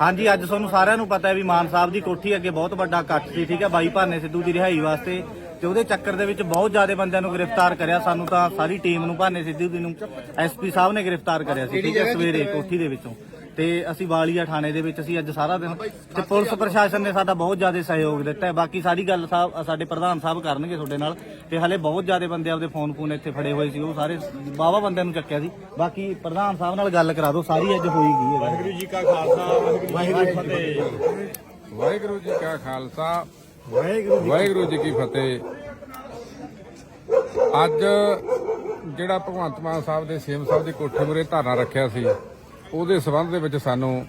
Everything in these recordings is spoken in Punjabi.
ਹਾਂਜੀ, ਅੱਜ ਤੁਹਾਨੂੰ ਸਾਰਿਆਂ ਨੂੰ ਪਤਾ ਹੈ ਵੀ ਮਾਨ ਸਾਹਿਬ ਦੀ ਕੋਠੀ ਅੱਗੇ ਬਹੁਤ ਵੱਡਾ ਇਕੱਠ ਸੀ, ਠੀਕ ਹੈ? ਬਾਈ ਭਾਨੇ ਸਿੱਧੂ ਦੀ ਰਿਹਾਈ ਵਾਸਤੇ ਤੇ ਉਹਦੇ ਚੱਕਰ ਦੇ ਵਿੱਚ ਬਹੁਤ ਜ਼ਿਆਦਾ ਬੰਦਿਆਂ ਨੂੰ ਗ੍ਰਿਫਤਾਰ ਕਰਿਆ। ਸਾਨੂੰ ਤਾਂ ਸਾਰੀ ਟੀਮ ਨੂੰ, ਭਾਨੇ ਸਿੱਧੂ ਦੀ ਨੂੰ ਐਸਪੀ ਸਾਹਿਬ ਨੇ ਗ੍ਰਿਫਤਾਰ ਕਰਿਆ ਸੀ, ਠੀਕ ਹੈ? ਸਵੇਰੇ ਕੋਠੀ ਦੇ ਵਿੱਚੋਂ। ਤੇ ਅਸੀਂ ਵਾਲੀਆ ਥਾਣੇ ਦੇ ਵਿੱਚ ਅਸੀਂ ਅੱਜ ਸਾਰਾ ਦਿਨ ਤੇ ਪੁਲਿਸ ਪ੍ਰਸ਼ਾਸਨ ਨੇ ਸਾਡਾ ਬਹੁਤ ਜ਼ਿਆਦਾ ਸਹਿਯੋਗ ਦਿੱਤਾ ਹੈ। ਬਾਕੀ ਸਾਰੀ ਗੱਲ ਸਾਹਿਬ ਸਾਡੇ ਪ੍ਰਧਾਨ ਸਾਹਿਬ ਕਰਨਗੇ ਤੁਹਾਡੇ ਨਾਲ ਤੇ ਹਲੇ ਬਹੁਤ ਜ਼ਿਆਦਾ ਬੰਦੇ ਆਪਦੇ ਫੋਨ ਫੋਨ ਇੱਥੇ ਫੜੇ ਹੋਏ ਸੀ ਉਹ ਸਾਰੇ ਬਾਵਾ ਬੰਦਿਆਂ ਨੂੰ ਚੱਕਿਆ ਸੀ। ਬਾਕੀ ਪ੍ਰਧਾਨ ਸਾਹਿਬ ਨਾਲ ਗੱਲ ਕਰਾ ਦਿਓ ਸਾਰੀ ਅੱਜ ਹੋਈ ਗਈ ਹੈ। ਵਾਹਿਗੁਰੂ ਜੀ ਕਾ ਖਾਲਸਾ ਵਾਹਿਗੁਰੂ ਜੀ ਕੀ ਫਤਿਹ। ਵਾਹਿਗੁਰੂ ਜੀ ਕਾ ਖਾਲਸਾ ਵਾਹਿਗੁਰੂ ਜੀ ਕੀ ਫਤਿਹ। ਅੱਜ ਜਿਹੜਾ ਭਗਵੰਤ ਮਾਨ ਸਾਹਿਬ ਦੇ ਸੀਐਮ ਸਾਹਿਬ ਦੀ ਕੋਠੀ ਮੁਰੇ ਧਰਨਾ ਰੱਖਿਆ ਸੀ ਉਹਦੇ ਸਬੰਧ ਦੇ ਵਿੱਚ ਸਾਨੂੰ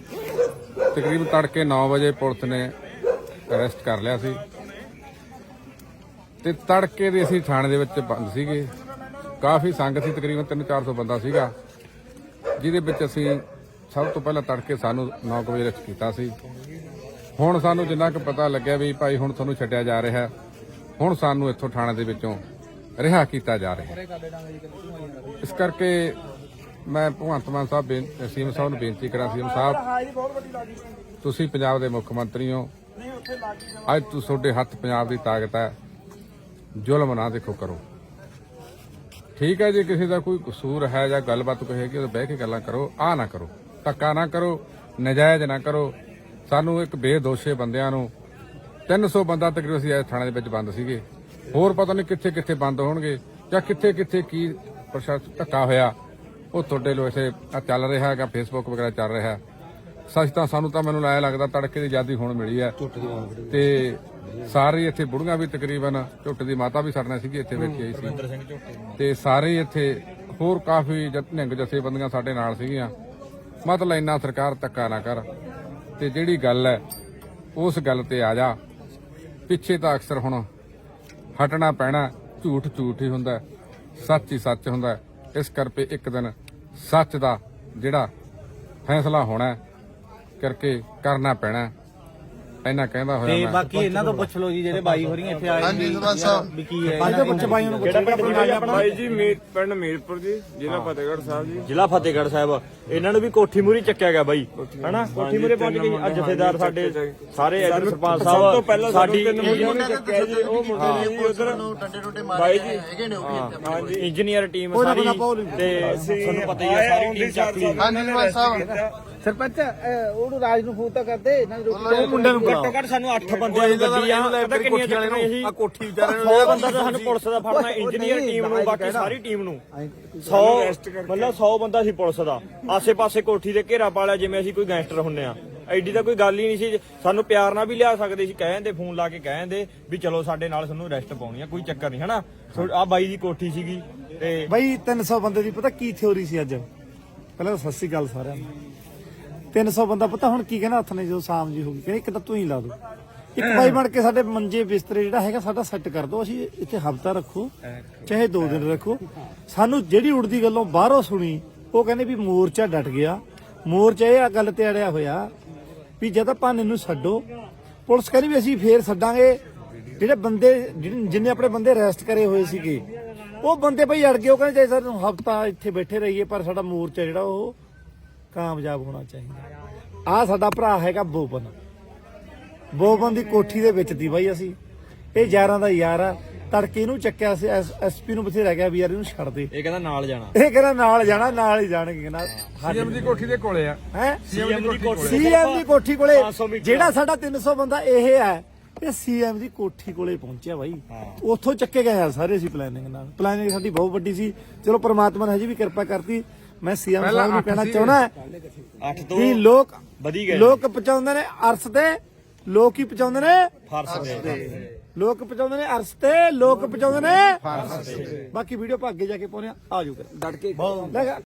ਤਕਰੀਬਨ ਤੜਕੇ 9 ਵਜੇ ਪੁਲਿਸ ਨੇ ਅਰੈਸਟ ਕਰ ਲਿਆ ਸੀ। ਤੇ ਤੜਕੇ ਦੇ ਅਸੀਂ ਥਾਣੇ ਦੇ ਵਿੱਚ ਬੰਦ ਸੀਗੇ। ਕਾਫੀ ਸੰਗਤ ਸੀ, ਤਕਰੀਬਨ 3-400 ਬੰਦਾ ਸੀਗਾ, ਜਿਹਦੇ ਵਿੱਚ ਅਸੀਂ ਸਭ ਤੋਂ ਪਹਿਲਾਂ ਤੜਕੇ ਸਾਨੂੰ 9 ਵਜੇ ਰੈਸਟ ਕੀਤਾ ਸੀ। ਹੁਣ ਸਾਨੂੰ ਜਿੰਨਾ ਕੁ ਪਤਾ ਲੱਗਿਆ ਵੀ ਭਾਈ ਹੁਣ ਤੁਹਾਨੂੰ ਛੱਡਿਆ ਜਾ ਰਿਹਾ, ਹੁਣ ਸਾਨੂੰ ਇੱਥੋਂ ਥਾਣੇ ਦੇ ਵਿੱਚੋਂ ਰਿਹਾ ਕੀਤਾ ਜਾ ਰਿਹਾ। ਇਸ ਕਰਕੇ ਮੈਂ ਭਗਵੰਤ ਮਾਨ ਸਾਹਿਬ ਬੇਨ- ਸੀਐਮ ਸਾਹਿਬ ਨੂੰ ਬੇਨਤੀ ਕਰਾਂ, ਸੀਐਮ ਸਾਹਿਬ। ਤੁਸੀਂ ਪੰਜਾਬ ਦੇ ਮੁੱਖ ਮੰਤਰੀ ਹੋ। ਅੱਜ ਤੁਸੀਂ ਤੁਹਾਡੇ ਹੱਥ ਪੰਜਾਬ ਦੀ ਤਾਕਤ ਹੈ। ਜ਼ੁਲਮ ਨਾ ਦੇਖੋ ਕਰੋ। ਠੀਕ ਹੈ ਜੇ ਕਿਸੇ ਦਾ ਕੋਈ ਕਸੂਰ ਹੈ ਜਾਂ ਗੱਲਬਾਤ ਕੋਈ ਹੈਗੀ ਉਹ ਬਹਿ ਕੇ ਗੱਲਾਂ ਕਰੋ ਆ ਨਾ ਕਰੋ, ਧੱਕਾ ਨਾ ਕਰੋ, ਨਜਾਇਜ਼ ਨਾ ਕਰੋ। ਸਾਨੂੰ ਇੱਕ ਬੇਦੋਸ਼ੇ ਬੰਦਿਆਂ ਨੂੰ 300 ਬੰਦਾ ਤਕਰੀਬਨ ਅਸੀਂ ਇਸ ਥਾਣੇ ਦੇ ਵਿੱਚ ਬੰਦ ਸੀਗੇ। ਹੋਰ ਪਤਾ ਨਹੀਂ ਕਿੱਥੇ ਕਿੱਥੇ ਬੰਦ ਹੋਣਗੇ ਜਾਂ ਕਿੱਥੇ ਕਿੱਥੇ ਕੀ ਪ੍ਰਸ਼ਾਸਨ ਧੱਕਾ ਹੋਇਆ। ਉਹ ਤੁਹਾਡੇ ਲੋ ਆਹ ਚੱਲ ਰਿਹਾ ਹੈਗਾ ਫੇਸਬੁੱਕ ਵਗੈਰਾ ਚੱਲ ਰਿਹਾ। ਸੱਚ ਤਾਂ ਸਾਨੂੰ ਤਾਂ ਮੈਨੂੰ ਲਾਇਆ ਲੱਗਦਾ ਤੜਕੇ ਦੀ ਆਜ਼ਾਦੀ ਹੁਣ ਮਿਲੀ ਹੈ। ਤੇ ਸਾਰੇ ਇੱਥੇ ਬੁੜੀਆਂ ਵੀ ਤਕਰੀਬਨ ਝੁੱਟ ਦੀ ਮਾਤਾ ਵੀ ਸਾਡੇ ਨਾਲ ਸੀਗੀ ਇੱਥੇ ਬੈਠੀ ਆਈ ਸੀ। ਤੇ ਸਾਰੇ ਇੱਥੇ ਹੋਰ ਕਾਫੀ ਨਿਹੰਗ ਜਥੇਬੰਦੀਆਂ ਸਾਡੇ ਨਾਲ ਸੀਗੀਆਂ। ਮਤਲਬ ਇੰਨਾ ਸਰਕਾਰ ਧੱਕਾ ਨਾ ਕਰ। ਤੇ ਜਿਹੜੀ ਗੱਲ ਹੈ ਉਸ ਗੱਲ ਤੇ ਆ ਜਾ। ਪਿੱਛੇ ਤਾਂ ਅਕਸਰ ਹੁਣ ਹਟਣਾ ਪੈਣਾ ਝੂਠ ਝੂਠ ਹੀ ਹੁੰਦਾ ਸੱਚ ਹੀ ਸੱਚ ਹੁੰਦਾ। ਇਸ ਕਰਕੇ ਇੱਕ ਦਿਨ ਸੱਚ ਦਾ ਜਿਹੜਾ ਫੈਸਲਾ ਹੋਣਾ ਕਰਕੇ ਕਰਨਾ ਪੈਣਾ ਇੰਨਾ ਕਹਿੰਦਾ ਤੇ ਹੋਇਆ ਮੈਂ। ਬਾਕੀ ਇਹਨਾਂ ਤੋਂ ਪੁੱਛ ਲਓ ਜੀ ਜਿਹੜੇ ਬਾਈ ਹੋਰੀਆਂ ਇੱਥੇ ਆਏ ਹਾਂਜੀ ਸਰਪੰਚ ਸਾਹਿਬ। ਵੀ ਕੀ ਹੈ ਕਿਹੜਾ ਪਿੰਡ ਜੀ ਆਪਣਾ ਬਾਈ ਜੀ ਮੀਰ ਪਿੰਡ ਮੀਰਪੁਰ ਜੀ ਜ਼ਿਲ੍ਹਾ ਫਤਿਹਗੜ੍ਹ ਸਾਹਿਬ ਜੀ। ਜ਼ਿਲ੍ਹਾ ਫਤਿਹਗੜ੍ਹ ਸਾਹਿਬ। ਇਹਨਾਂ ਨੂੰ ਵੀ ਕੋਠੀ ਮੂਰੀ ਚੱਕਿਆ ਗਿਆ ਬਾਈ। ਹਨਾ? ਕੋਠੀ ਮੂਰੇ ਪਹੁੰਚ ਗਈ। ਅੱਜ ਜਥੇਦਾਰ ਸਾਡੇ ਸਾਰੇ ਇਧਰ ਸਰਪੰਚ ਸਭ ਤੋਂ ਸਾਹਿਬ ਪਹਿਲਾਂ ਸਾਡੀ ਤਿੰਨ ਮੁੰਡਿਆਂ ਨੂੰ ਚੱਕਿਆ ਜੀ ਉਹ ਮੁੰਡੇ ਨੇ ਜੀ ਉਧਰ ਬਾਈ ਜੀ ਹਾਂਜੀ। ਇੰਜੀਨੀਅਰ ਟੀਮ ਸਾਰੀ ਤੇ ਤੁਹਾਨੂੰ ਪਤਾ ਹੀ ਹੈ ਸਾਰੀ ਟੀਮ ਚੱਕ ਲਈ। ਹਾਂਜੀ ਸਰਪੰਚ ਸਾਹਿਬ। ਸਰਪੰਚ ਉਹਨੂੰ ਰਾਜ ਨੂੰ ਫੋਨ ਤਾਂ ਕਰਦੇ ਇਹਨਾਂ ਦੀ ਉਹ ਮੁੰਡੇ ਨੂੰ ਘੱਟੋ ਘੱਟ ਸਾਨੂੰ 8 ਬੰਦਿਆਂ ਨੂੰ ਗੱਡੀ ਆ। ਪਤਾ ਕਿੰਨੀਆਂ ਚੱਕਣੇ ਸੀ? ਆ ਕੋਠੀ ਵਿਚਾਰੇ ਨੂੰ 100 ਬੰਦਾ ਤਾਂ ਸਾਨੂੰ ਪੁਲਿਸ ਦਾ ਫੜਨਾ ਇੰਜੀਨੀਅਰ ਟੀਮ ਨੂੰ ਬਾਕੀ ਸਾਰੀ ਟੀਮ ਨੂੰ। 100 ਮਤਲਬ 100 ਬੰਦਾ ਸੀ ਪੁਲਿਸ ਦਾ। ਆਸੇ-ਪਾਸੇ ਕੋਠੀ ਦੇ ਘੇਰਾ ਪਾਲਿਆ ਜਿਵੇਂ ਅਸੀਂ ਕੋਈ ਗੈਂਗਸਟਰ ਹੁੰਨੇ ਆ ਐਡੀ ਤਾਂ ਕੋਈ ਗੱਲ ਹੀ ਨਹੀਂ ਸੀ। ਸਾਨੂੰ ਪਿਆਰ ਨਾਲ ਵੀ ਲਿਆ ਸਕਦੇ ਸੀ। ਕਹਿੰਦੇ ਫੋਨ ਲਾ ਕੇ ਕਹਿੰਦੇ ਵੀ ਚਲੋ ਸਾਡੇ ਨਾਲ ਸਾਨੂੰ ਅਰੈਸਟ ਪਾਉਣੀ ਆ ਕੋਈ ਚੱਕਰ ਨਹੀਂ ਹਨਾ? ਆ ਬਾਈ ਦੀ ਕੋਠੀ ਸੀਗੀ ਤੇ ਬਈ 300 ਬੰਦੇ ਦੀ ਪਤਾ ਕੀ ਥਿਉਰੀ ਸੀ ਅੱਜ? ਪਹਿਲਾਂ ਤਾਂ ਸਤਿ ਸ੍ਰੀ ਅਕਾਲ ਸਾਰਿਆਂ ਨੂੰ। 300 ਬੰਦਾ, ਪਤਾ ਹੁਣ ਕੀ ਕਹਿੰਦਾ ਹੱਥ ਨੇ ਜਦੋਂ ਸ਼ਾਮ ਜੀ ਹੋ ਗਈ, ਕਹਿੰਦੇ ਇੱਕ ਤਾਂ ਤੂੰ ਹੀ ਲਾ ਦੋ। ਇੱਕ ਬਾਈ ਬਣ ਕੇ ਸਾਡੇ ਮੰਜੇ ਬਿਸਤਰੇ ਜਿਹੜਾ ਹੈਗਾ ਸਾਡਾ ਸੈੱਟ ਕਰ ਦੋ, ਅਸੀਂ ਇੱਥੇ ਹਫਤਾ ਰੱਖੋ, ਚਾਹੇ 2 ਦਿਨ ਰੱਖੋ। ਸਾਨੂੰ ਜਿਹੜੀ ਉੜਦੀ ਗੱਲੋਂ ਬਾਹਰੋਂ ਸੁਣੀ, ਉਹ ਕਹਿੰਦੇ ਵੀ ਮੋਰਚਾ ਡਟ ਗਿਆ। ਮੋਰਚਾ ਇਹ ਆ ਗੱਲ ਤੇ ਅੜਿਆ ਹੋਇਆ ਵੀ ਜਦ ਆਪਾਂ ਇਹਨੂੰ ਛੱਡੋ, ਪੁਲਿਸ ਕਹਿੰਦੀ ਵੀ ਅਸੀਂ ਫੇਰ ਛੱਡਾਂਗੇ। ਜਿਹੜੇ ਬੰਦੇ ਜਿੰਨੇ ਆਪਣੇ ਬੰਦੇ ਰੈਸਟ ਕਰੇ ਹੋਏ ਸੀਗੇ, ਉਹ ਬੰਦੇ ਬਈ ਅੜ ਗਏ, ਉਹ ਕਹਿੰਦੇ ਚਾਹੇ ਸਾਨੂੰ ਹਫਤਾ ਇੱਥੇ ਬੈਠੇ ਰਹੀਏ, ਪਰ ਸਾਡਾ ਮੋਰਚਾ ਜਿਹੜਾ ਉਹ ਕਾਮਯਾਬ ਹੋਣਾ ਚਾਹੀਦਾ। ਆ ਸਾਡਾ ਭਰਾ ਹੈਗਾ ਬੋਬਨ ਬੋਬਨ ਦੀ ਕੋਠੀ ਦੇ ਵਿੱਚ ਦੀ ਬਾਈ ਅਸੀਂ। ਇਹ ਯਾਰਾਂ ਦਾ ਯਾਰ ਆ। ਤੜਕੇ ਨੂੰ ਚੱਕਿਆ ਸੀ ਐਸਪੀ ਨੂੰ ਬਥੇਰਾ ਗਿਆ ਵੀ ਯਾਰ ਇਹਨੂੰ ਛੱਡ ਦੇ। ਇਹ ਕਹਿੰਦਾ ਨਾਲ ਜਾਣਾ। ਇਹ ਕਹਿੰਦਾ ਨਾਲ ਜਾਣਾ ਨਾਲ ਹੀ ਜਾਣਗੇ ਕਹਿੰਦਾ। ਸੀਐਮ ਦੀ ਕੋਠੀ ਦੇ ਕੋਲੇ ਆ। ਹੈ? ਸੀਐਮ ਦੀ ਕੋਠੀ ਸੀਐਮ ਦੀ ਕੋਠੀ ਕੋਲੇ। 500 ਮੀਟਰ। ਜਿਹੜਾ ਸਾਡਾ 300 ਬੰਦਾ ਇਹ ਹੈ ਇਹ ਸੀਐਮ ਦੀ ਕੋਠੀ ਕੋਲੇ ਪਹੁੰਚਿਆ ਬਾਈ। ਉੱਥੋਂ ਚੱਕੇ ਗਏ ਆ ਸਾਰੇ ਅਸੀਂ ਪਲੈਨਿੰਗ ਨਾਲ। ਪਲੈਨਿੰਗ ਸਾਡੀ ਬਹੁਤ ਵੱਡੀ ਸੀ। ਚਲੋ ਪ੍ਰਮਾਤਮਾ ਨੇ ਹਜੇ ਵੀ ਕਿਰਪਾ ਕਰਤੀ। ਮੈਂ ਸੀਐਮ ਪਹਿਲਾਂ ਸਾਹਿਬ ਨੂੰ ਕਹਿਣਾ। ਚਾਹੁੰਦਾ 8 ਤੋਂ ਕਿ ਲੋਕ ਵਧੀ ਗਏ ਲੋਕ ਪਹੁੰਚਾਉਂਦੇ ਨੇ ਅਰਸ ਤੇ ਲੋਕ ਹੀ ਪਹੁੰਚਾਉਂਦੇ ਨੇ ਫਰਸ ਦੇ ਲੋਕ ਪਹੁੰਚਾਉਂਦੇ ਨੇ ਅਰਸ ਤੇ ਲੋਕ ਪਹੁੰਚਾਉਂਦੇ ਨੇ ਫਾਰਸ ਤੇ। ਬਾਕੀ ਵੀਡੀਓ ਭਾਗੇ ਜਾ ਕੇ ਪਾਉਣੇ ਆ ਆ ਜਾਊਗਾ। ਡਟ ਕੇ